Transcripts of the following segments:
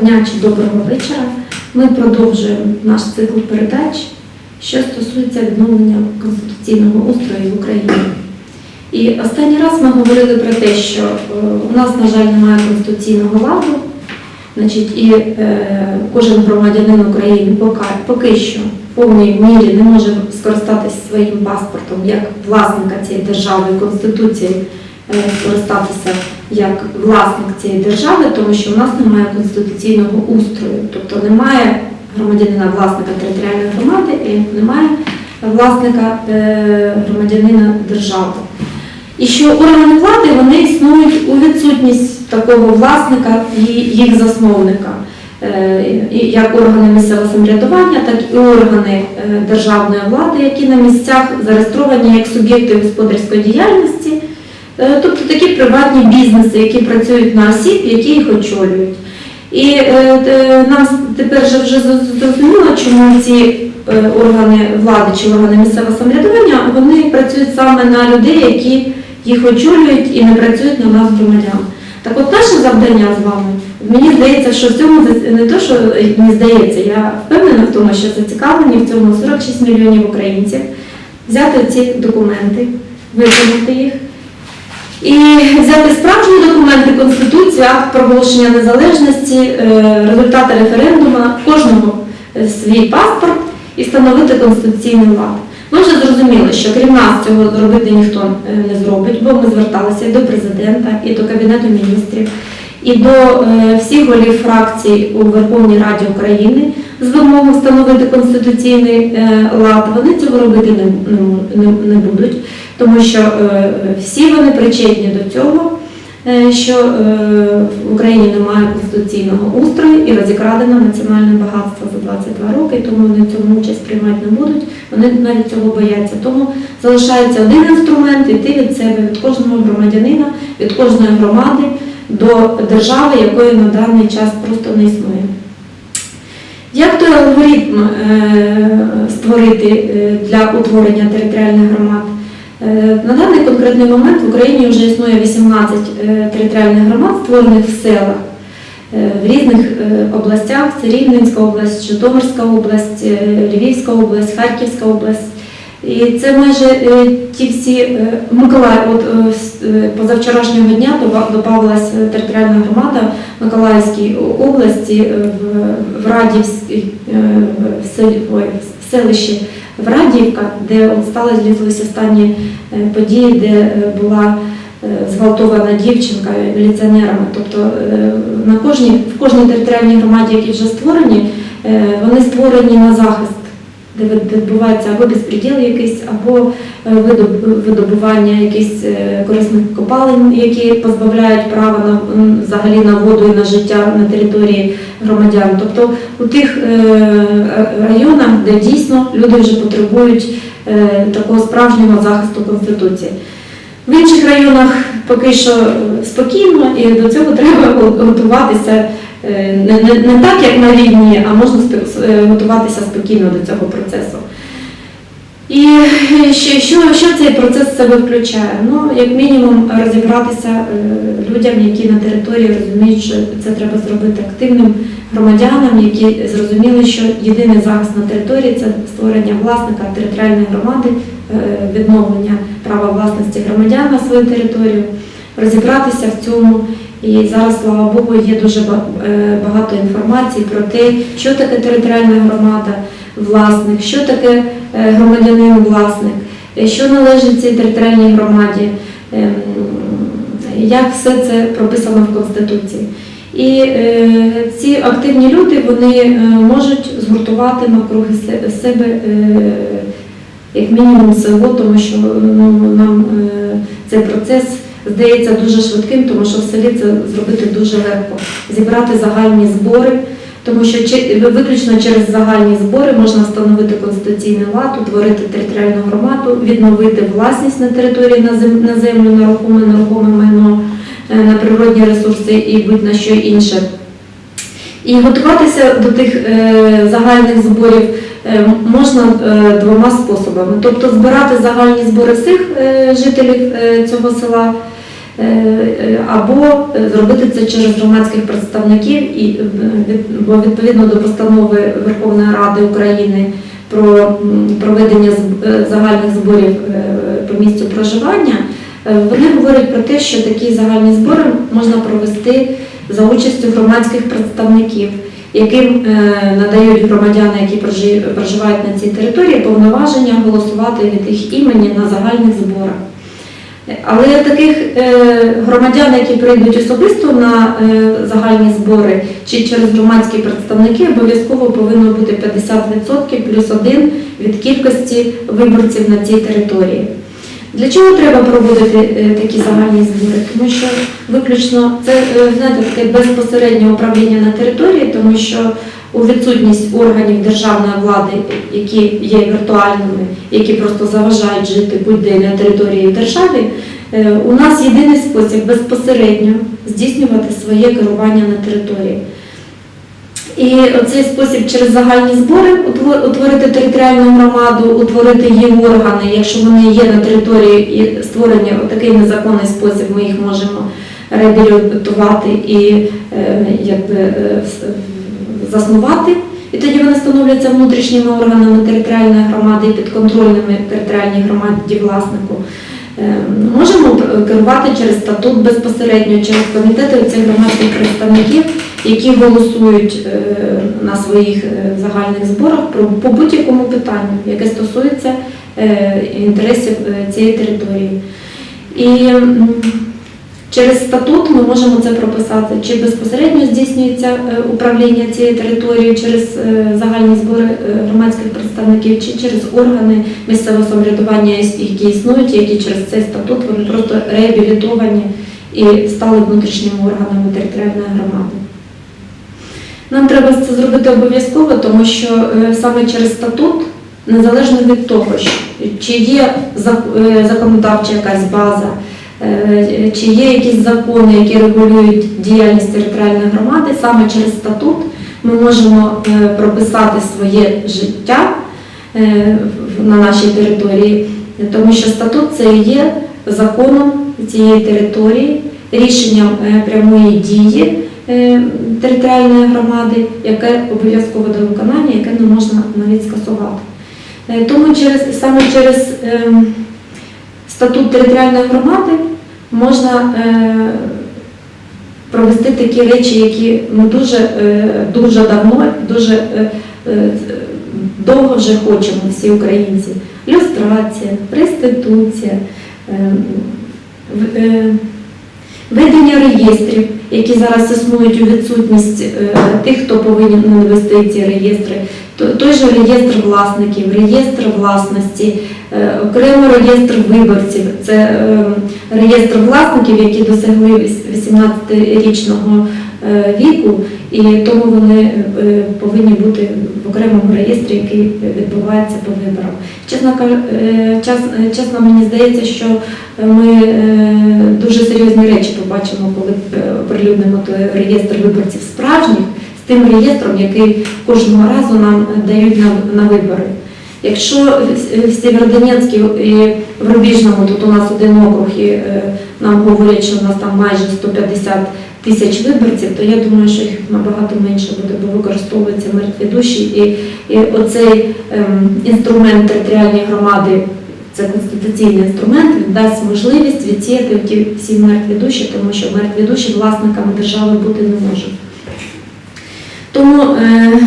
дня чи доброго вечора. Ми продовжуємо наш цикл передач, що стосується відновлення конституційного устрою в Україні. І останній раз ми говорили про те, що е, у нас, на жаль, немає конституційного ладу, значить, і е, кожен громадянин України поки, що в повній мірі не може скористатися своїм паспортом як власника цієї держави, Конституції е, скористатися як власник цієї держави, тому що в нас немає конституційного устрою, тобто немає громадянина власника територіальної громади і немає власника е, громадянина держави. І що органи влади вони існують у відсутність такого власника і їх засновника. Е, Як органи місцевого самоврядування, так і органи е, державної влади, які на місцях зареєстровані як суб'єкти господарської діяльності, тобто такі приватні бізнеси, які працюють на осіб, які їх очолюють. І е, е, нам тепер вже зрозуміло, чому ці е, органи влади чи органи місцевого самоврядування вони працюють саме на людей, які їх очолюють і не працюють на нас громадян. Так от наше завдання з вами, мені здається, що в цьому не то, що е, мені здається, я впевнена в тому, що зацікавлені в цьому 46 мільйонів українців, взяти ці документи, виконати їх. І взяти справжні документи конституція, акт проголошення незалежності, е, результати референдуму, кожного е, свій паспорт і встановити конституційний лад. Ми вже зрозуміли, що крім нас цього зробити ніхто е, не зробить, бо ми зверталися і до президента, і до Кабінету міністрів, і до е, всіх голів фракцій у Верховній Раді України з вимогою встановити конституційний е, лад. Вони цього робити не, будуть тому що е, всі вони причетні до цього, що в Україні немає конституційного устрою і розікрадено національне багатство за 22 роки, тому вони цьому участь приймати не будуть. Вони навіть цього бояться. Тому залишається один інструмент іти від себе, від кожного громадянина, від кожної громади до держави, якої на даний час просто не існує. Як той алгоритм е, створити е, для утворення територіальних громад? Е, На даний конкретний момент в Україні вже існує 18 е, територіальних громад, створених в селах в різних областях. Це Рівненська область, Житомирська область, Львівська область, Харківська область. І це майже е, ті всі е, Миколаїв, от е, позавчорашнього дня додавалася територіальна громада Миколаївській області в, е, в селищі Врадіївка, де стали злізлися останні події, де була зґвалтована дівчинка міліціонерами. Тобто на кожній, в кожній територіальній громаді, які вже створені, вони створені на захист, де відбувається або безпреділ якийсь, або е, видобування якихось е, корисних копалин, які позбавляють права на взагалі на воду і на життя на території громадян. Тобто у тих е, районах, де дійсно люди вже потребують такого справжнього захисту Конституції. В інших районах поки що е, спокійно, і до цього треба готуватися е, не, не, не так, як на війні, а можна е, готуватися спокійно до цього процесу. І що, що, що цей процес себе включає? Ну, як мінімум, розібратися людям, які на території розуміють, що це треба зробити активним громадянам, які зрозуміли, що єдиний захист на території це створення власника територіальної громади, відновлення права власності громадян на свою територію, розібратися в цьому. І зараз, слава Богу, є дуже е, багато інформації про те, що таке територіальна громада, власник, що таке е, громадянин власник, е, що належить цій територіальній громаді, ем, як все це прописано в Конституції. І ці активні люди вони можуть згуртувати навкруги себе як мінімум село, тому що ну, нам е, цей процес здається дуже швидким, тому що в селі це зробити дуже легко. Зібрати загальні збори, тому що виключно через загальні збори можна встановити конституційний лад, утворити територіальну громаду, відновити власність на території на зем- на землю, на рухоме, нерухоме майно, е, на природні ресурси і будь-на що інше. І готуватися до тих е, загальних зборів е, можна е, двома способами. Тобто збирати загальні збори всіх е, жителів е, цього села, е, е, або е, зробити це через громадських представників, е, бо відповідно до постанови Верховної Ради України про проведення е, загальних зборів е, по місцю проживання, е, вони говорять про те, що такі загальні збори можна провести за участю громадських представників, яким е, надають громадяни, які проживають на цій території, повноваження голосувати від їх імені на загальних зборах. Але таких е, громадян, які прийдуть особисто на е, загальні збори чи через громадські представники, обов'язково повинно бути 50% плюс один від кількості виборців на цій території. Для чого треба проводити е, такі загальні збори? Тому що виключно це е, знаєте, таке безпосереднє управління на території, тому що у відсутність органів державної влади, які є віртуальними, які просто заважають жити будь-де на території держави, е, у нас єдиний спосіб безпосередньо здійснювати своє керування на території. І оцей спосіб через загальні збори утворити територіальну громаду, утворити її органи, якщо вони є на території і створені у такий незаконний спосіб, ми їх можемо реабілітувати і е, якби, е, заснувати. І тоді вони становляться внутрішніми органами територіальної громади і підконтрольними територіальній громаді власнику. Е, Можемо керувати через статут безпосередньо, через комітети цих громадських представників, які голосують е, на своїх е, загальних зборах по будь-якому питанню, яке стосується е, інтересів цієї території. І через статут ми можемо це прописати, чи безпосередньо здійснюється управління цією територією через загальні збори громадських представників, чи через органи місцевого самоврядування, які існують, які через цей статут вони просто реабілітовані і стали внутрішніми органами територіальної громади. Нам треба це зробити обов'язково, тому що е, саме через статут, незалежно від того, чи є е, законодавча якась база, е, чи є якісь закони, які регулюють діяльність територіальної громади, саме через статут ми можемо прописати своє життя на нашій території, тому що статут це є законом цієї території, рішенням прямої дії територіальної громади, яке обов'язково до виконання, яке не можна навіть скасувати. Е, Тому через саме через ем, статут територіальної громади можна е, провести такі речі, які ми дуже, е, дуже давно, дуже е, е, довго вже хочемо всі українці. Люстрація, реституція, е, е, ведення реєстрів, які зараз існують у відсутність е, тих, хто повинен вести ці реєстри. Той же реєстр власників, реєстр власності, е, окремо реєстр виборців. Це е, реєстр власників, які досягли 18-річного е, віку, і тому вони повинні бути в окремому реєстрі, який відбувається по виборам. Чесно мені здається, що ми дуже серйозні речі побачимо, коли оприлюднимо той реєстр виборців справжніх з тим реєстром, який кожного разу нам дають на, на вибори. Якщо в- в Сєвєродонецьку і в Рубіжному, тут у нас один округ, і е, нам говорять, що у нас там майже 150 тисяч виборців, то я думаю, що їх набагато менше буде, бо використовуються мертві душі. І, і оцей ем, інструмент територіальної громади, це конституційний інструмент, він дасть можливість відсіяти всі мертві душі, тому що мертві душі власниками держави бути не можуть. Тому е,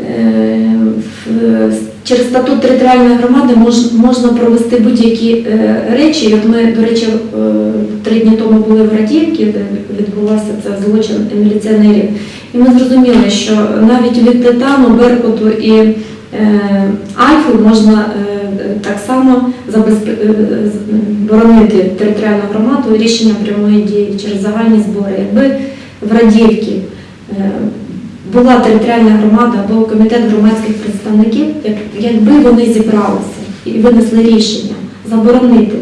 е, через статут територіальної громади мож, можна провести будь-які е, речі. От ми, до речі, е, три дні тому були в Радіївці, де відбувався це злочин міліціонерів. І ми зрозуміли, що навіть від Титану, Беркуту і е, Альфи можна е, так само е, боронити територіальну громаду рішенням прямої дії через загальні збори. Якби в Радіївці е, була територіальна громада або комітет громадських представників, якби вони зібралися і винесли рішення заборонити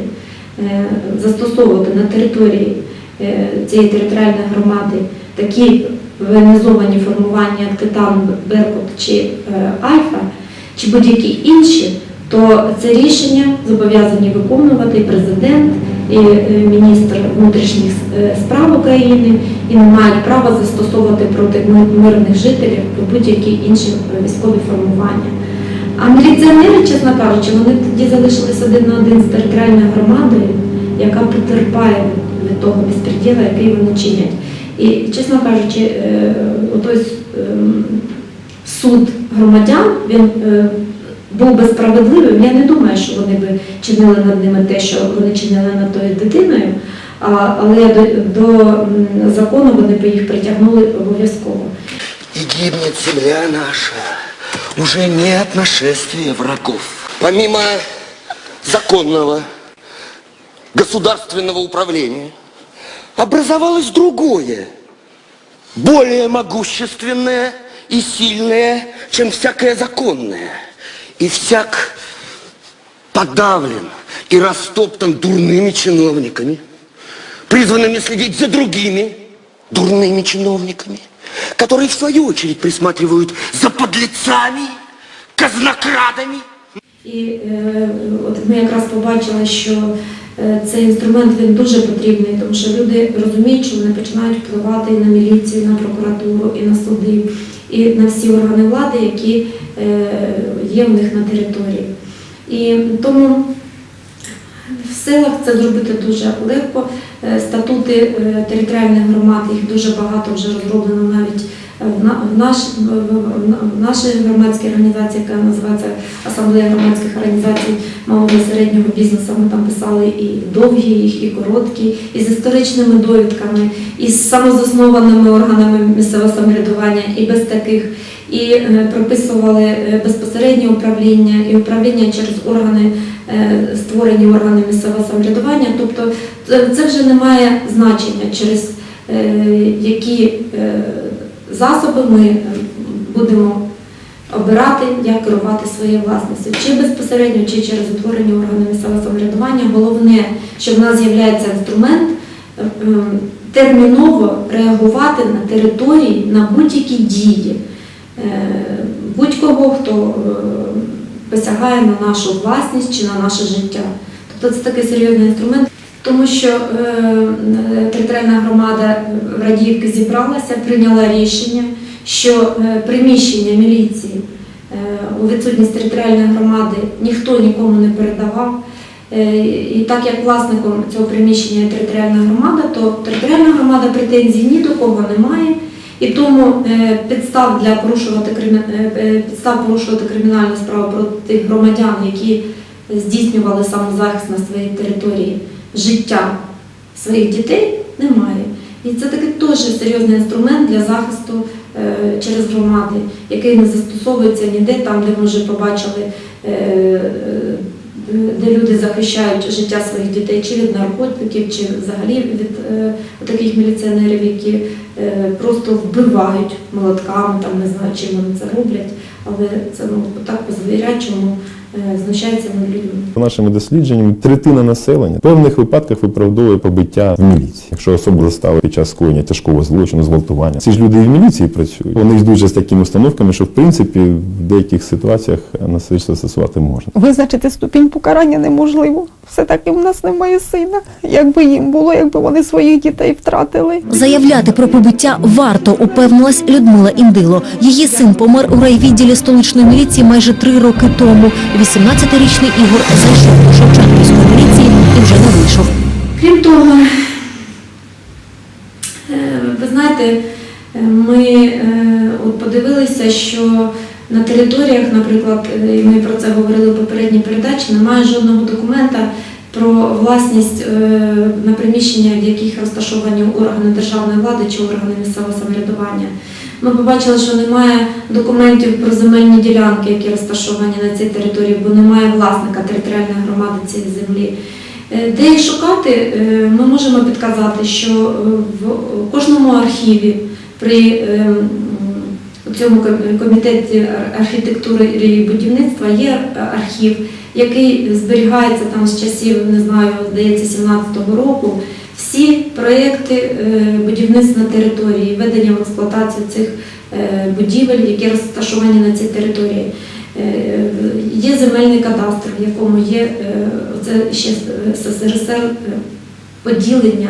е, застосовувати на території е, цієї територіальної громади такі воєнізовані формування, як Титан, Беркут чи е, Альфа, чи будь-які інші, то це рішення зобов'язані виконувати президент, і е, міністр внутрішніх е, справ України і не мають права застосовувати проти мирних жителів будь-які інші військові формування. А міліціонери, чесно кажучи, вони тоді залишились один на один з територіальною громадою, яка потерпає від того безпреділа, який вони чинять. І, чесно кажучи, е, отой ем, суд громадян він е, був би справедливим. Я не думаю, що вони би чинили над ними те, що вони чинили над тою дитиною, але до, закону вони б їх притягнули обов'язково. И гибнет земля наша уже не нашествия врагов. Помимо законного государственного управления образовалось другое, более могущественное и сильное, чем всякое законное. И всяк подавлен и растоптан дурными чиновниками, призванными следить за другими дурными чиновниками, которые в свою очередь присматривают за подлецами, казнокрадами. І е, от ми якраз побачили, що цей інструмент він дуже потрібний, тому що люди розуміють, що вони починають впливати і на міліцію, і на прокуратуру, і на суди, і на всі органи влади, які е, є в них на території. І тому в силах це зробити дуже легко. Е, Статути е, територіальних громад, їх дуже багато вже розроблено навіть е, наш, нашій громадській організації, яка називається Асамблея громадських організацій малого і середнього бізнесу. Ми там писали і довгі їх, і короткі, і з історичними довідками, і з самозаснованими органами місцевого самоврядування, і без таких. І е, прописували е, безпосереднє управління і управління через органи, е, створені органи місцевого самоврядування. Тобто це вже не має значення, через які засоби ми будемо обирати, як керувати своєю власністю, чи безпосередньо, чи через утворення органів місцевого самоврядування. Головне, що в нас з'являється інструмент е, е, терміново реагувати на території на будь-які дії е, будь-кого, хто е, посягає на нашу власність чи на наше життя. Тобто це такий серйозний інструмент. Тому що е, територіальна громада Радіївки зібралася, прийняла рішення, що е, приміщення міліції е, у відсутність територіальної громади ніхто нікому не передавав. Е, І так як власником цього приміщення територіальна громада, то територіальна громада претензій ні до кого не має. І тому е, підстав для порушувати підстав порушувати кримінальну справу проти громадян, які здійснювали самозахист на своїй території життя своїх дітей, немає. І це такий теж серйозний інструмент для захисту е, через громади, який не застосовується ніде там, де ми вже побачили, е, е, де люди захищають життя своїх дітей чи від наркотиків, чи взагалі від таких міліціонерів, які просто вбивають молотками, там не знаю, чим вони це роблять, але це ну так по звірячому знущаються над людьми. За нашими дослідженнями, третина населення в певних випадках виправдовує побиття в міліції. Якщо особу заставили під час скоєння тяжкого злочину, зґвалтування. Ці ж люди і в міліції працюють. Вони йдуть вже з такими установками, що в принципі в деяких ситуаціях насильство застосувати можна. Визначити ступінь покарання неможливо. Все-таки в нас немає сина. Якби їм було, якби вони своїх дітей втратили. Заявляти про побиття варто, упевнилась Людмила Індило. Її син помер у райвідділі столичної міліції майже три роки тому. 18-річний Ігор зайшов до Шевченківської міліції і вже не вийшов. Крім того, е, ви знаєте, ми е, подивилися, що на територіях, наприклад, е, і ми про це говорили в попередній передачі, немає жодного документа про власність на приміщення, в яких розташовані органи державної влади чи органи місцевого самоврядування. Ми побачили, що немає документів про земельні ділянки, які розташовані на цій території, бо немає власника територіальної громади цієї землі. Е, Де їх шукати, е, ми можемо підказати, що е, в кожному архіві при е, м, у цьому комітеті архітектури і будівництва є архів, який зберігається там з часів, не знаю, здається, 17-го року. Всі проекти е, будівництва території, введення в експлуатацію цих е, будівель, які розташовані на цій території. Е, Є земельний кадастр, в якому є це ще СССР поділення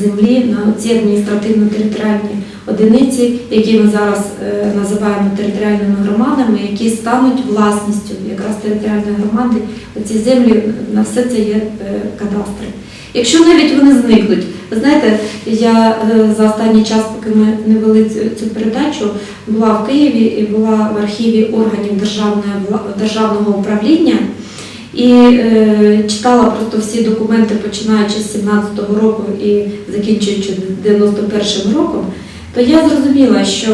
землі на ці адміністративно-територіальні одиниці, які ми зараз е, називаємо територіальними громадами, які стануть власністю якраз територіальної громади. Ці землі на все це є е, кадастри. Якщо навіть вони зникнуть, ви знаєте, я е, за останній час, поки ми не вели цю, цю передачу, була в Києві і була в архіві органів державного управління і е, читала просто всі документи, починаючи з 17-го року і закінчуючи 91-м роком, то я зрозуміла, що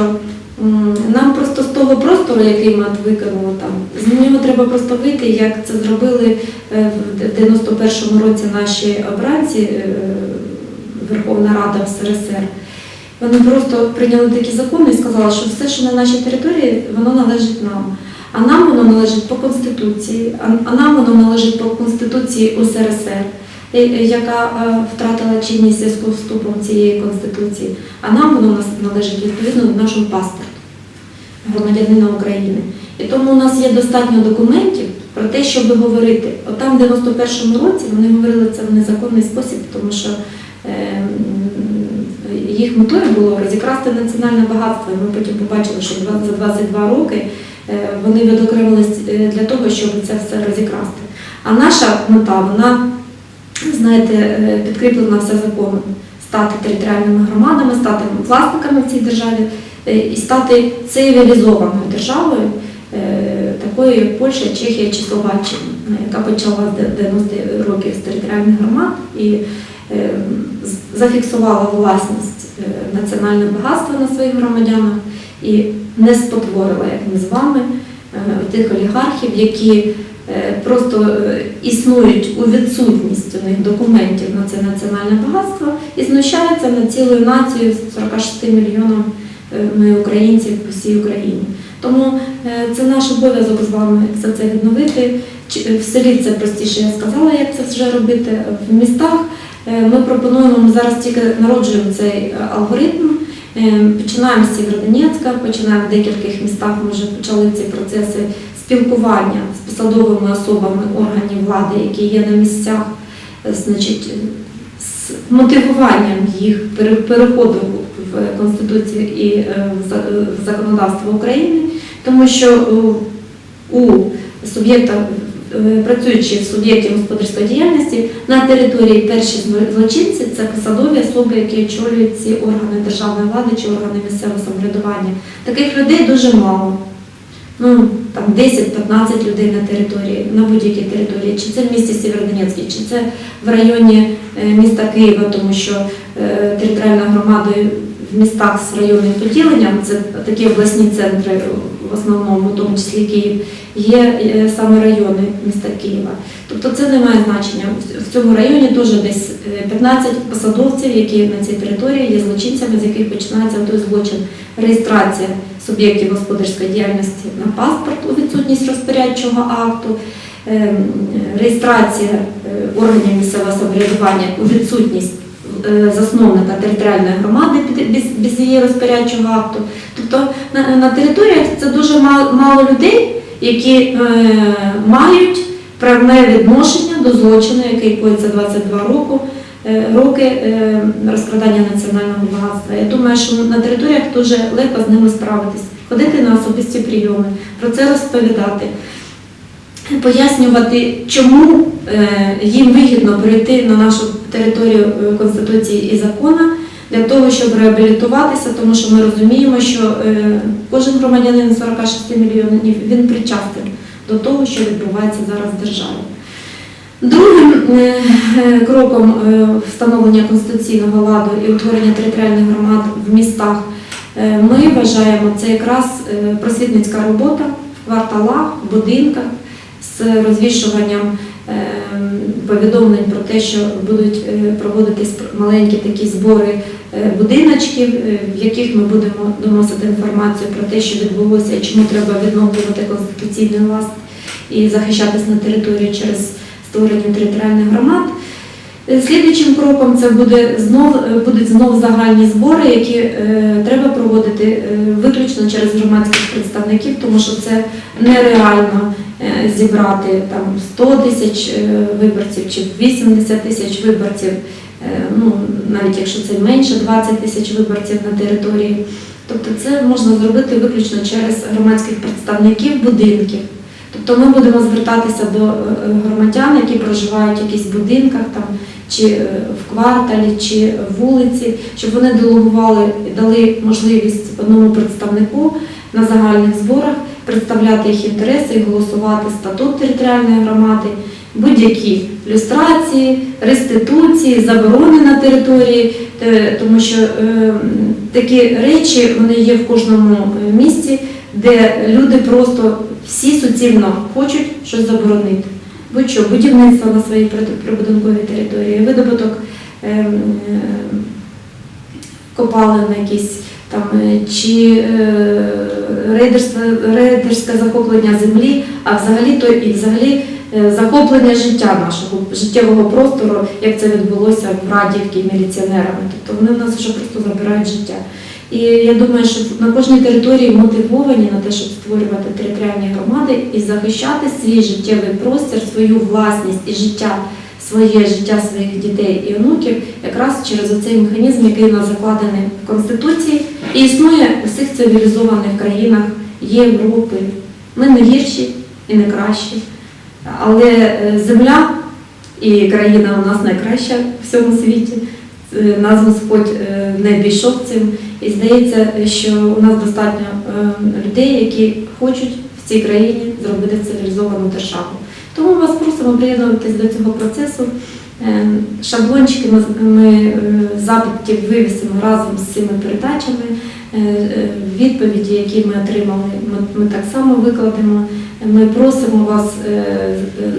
м, нам просто з того простору, який ми от там, з нього треба просто вийти, як це зробили е, в 91-му році наші обранці е, Верховна Рада в СРСР. Вони просто прийняли такі закони і сказали, що все, що на нашій території, воно належить нам. А нам воно належить по Конституції, а- нам воно належить по Конституції УСРСР, е, е, яка е, втратила чинність зв'язку з вступом цієї Конституції. А нам воно належить відповідно до нашого паспорту громадянина України. І тому у нас є достатньо документів про те, щоб говорити. От там в 91-му році вони говорили це в незаконний спосіб, тому що їх метою було розікрасти національне багатство. Ми потім побачили, що за 22 роки вони відокремились е, для того, щоб це все розікрасти. А наша мета, вона, знаєте, е, підкріплена все законом. Стати територіальними громадами, стати власниками в цій державі е, і стати цивілізованою державою, е, такою як Польща, Чехія чи Словаччина, е, яка почала з 90-х років з територіальних громад і е, зафіксувала власність е, національне багатство на своїх громадянах і не спотворила, як ми з вами, е, тих олігархів, які е, просто е, існують у відсутність у них документів на це національне багатство і знущаються над цілою нацією з 46 мільйонами українців по всій Україні. Тому це наш обов'язок з вами все це відновити. В селі це простіше, я сказала, як це вже робити. В містах ми пропонуємо, ми зараз тільки народжуємо цей алгоритм. Е, Починаємо з Сєвєродонецька, починаємо в декількох містах, ми вже почали ці процеси спілкування з посадовими особами органів влади, які є на місцях, е, значить, з мотивуванням їх пере- переходу в Конституцію і е, в за- е, в законодавство України, тому що е, у суб'єкта, е, працюючи в суб'єкті господарської діяльності, на території перші злочинці це посадові особи, які очолюють ці органи державної влади чи органи місцевого самоврядування. Таких людей дуже мало. Ну, там 10-15 людей на території, на будь-якій території, чи це в місті Сєвєродонецький, чи це в районі е, міста Києва, тому що е, територіальна громада містах з районним поділенням, це такі обласні центри, в основному, в тому числі Київ, є е, саме райони міста Києва. Тобто це не має значення. В- цьому районі теж десь е, 15 посадовців, які на цій території є злочинцями, з яких починається той злочин. Реєстрація суб'єктів господарської діяльності на паспорт у відсутність розпорядчого акту, ем, реєстрація е, органів місцевого самоврядування у відсутність е, засновника територіальної громади без, без її розпорядчого акту. Тобто на, на територіях це дуже мало, мало людей, які е, мають правне відношення до злочину, який коїться 22 року, е, роки е, розкрадання національного багатства. Я думаю, що на територіях дуже легко з ними справитись, ходити на особисті прийоми, про це розповідати пояснювати, чому е, їм вигідно перейти на нашу територію Конституції і закону для того, щоб реабілітуватися, тому що ми розуміємо, що е, кожен громадянин 46 мільйонів він причастен до того, що відбувається зараз в державі. Другим е, е, кроком встановлення конституційного ладу і утворення територіальних громад в містах ми вважаємо це якраз просвітницька робота в кварталах, в будинках з розвішуванням повідомлень про те, що будуть е, проводитись маленькі такі збори е, будиночків, е, в яких ми будемо доносити інформацію про те, що відбулося і чому треба відновлювати конституційний лад і захищатись на території через створення територіальних громад. Е, Слідуючим кроком це буде знов е, будуть знов загальні збори, які е, треба проводити е, виключно через громадських представників, тому що це нереально е, зібрати там 100 тисяч е, виборців чи 80 тисяч виборців. е, Ну навіть якщо це менше 20 тисяч виборців на території. Тобто це можна зробити виключно через громадських представників будинків. Тобто ми будемо звертатися до е, громадян, які проживають в якихось будинках там, чи е, в кварталі, чи вулиці, щоб вони делегували дали можливість одному представнику на загальних зборах представляти їх інтереси і голосувати статут територіальної громади, будь-які люстрації, реституції, заборони на території, е, тому що е, такі речі вони є в кожному е, місті, де люди просто всі суцільно хочуть щось заборонити. Будь-що, будівництво на своїй прибудинковій території, видобуток ем, е, копалин якісь там, е, чи е, рейдерське захоплення землі, а взагалі то і взагалі захоплення життя нашого життєвого простору, як це відбулося в Радівці міліціонерами. Тобто вони в нас вже просто забирають життя. І я думаю, що на кожній території мотивовані на те, щоб створювати територіальні громади і захищати свій життєвий простір, свою власність і життя, своє життя своїх дітей і онуків, якраз через оцей механізм, який у нас закладений в Конституції і існує у всіх цивілізованих країнах Європи. Ми не гірші і не кращі. Але е, земля і країна у нас найкраща в всьому світі. Е, Нас Господь е, не обійшов цим. І здається, що у нас достатньо е, людей, які хочуть в цій країні зробити цивілізовану державу. Тому вас просимо приєднуватись до цього процесу. Е, Шаблончики ми, е, запитів вивісимо разом з цими передачами. Відповіді, які ми отримали, ми, так само викладемо. Ми просимо вас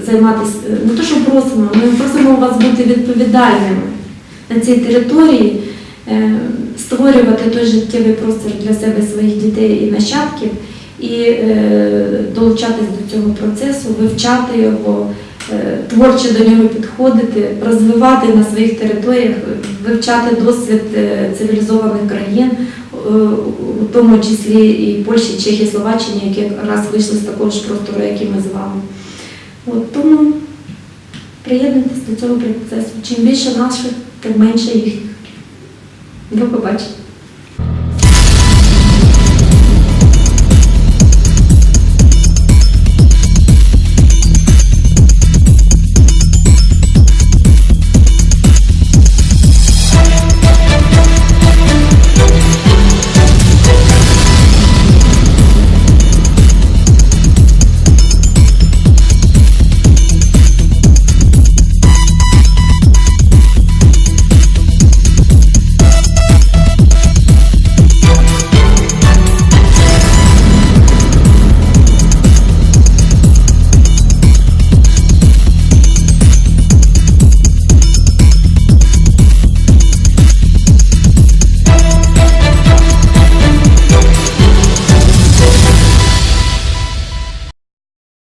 займатися, не то, що просимо, ми просимо вас бути відповідальними на цій території, створювати той життєвий простір для себе, своїх дітей і нащадків, і е, долучатись до цього процесу, вивчати його, е, творчо до нього підходити, розвивати на своїх територіях, вивчати досвід е, цивілізованих країн, е, у тому числі і Польщі, Чехії, Словаччини, які якраз вийшли з такого ж простору, як і ми з вами. От, тому приєднуйтесь до цього процесу. Чим більше наших, тим менше їх. До побачення.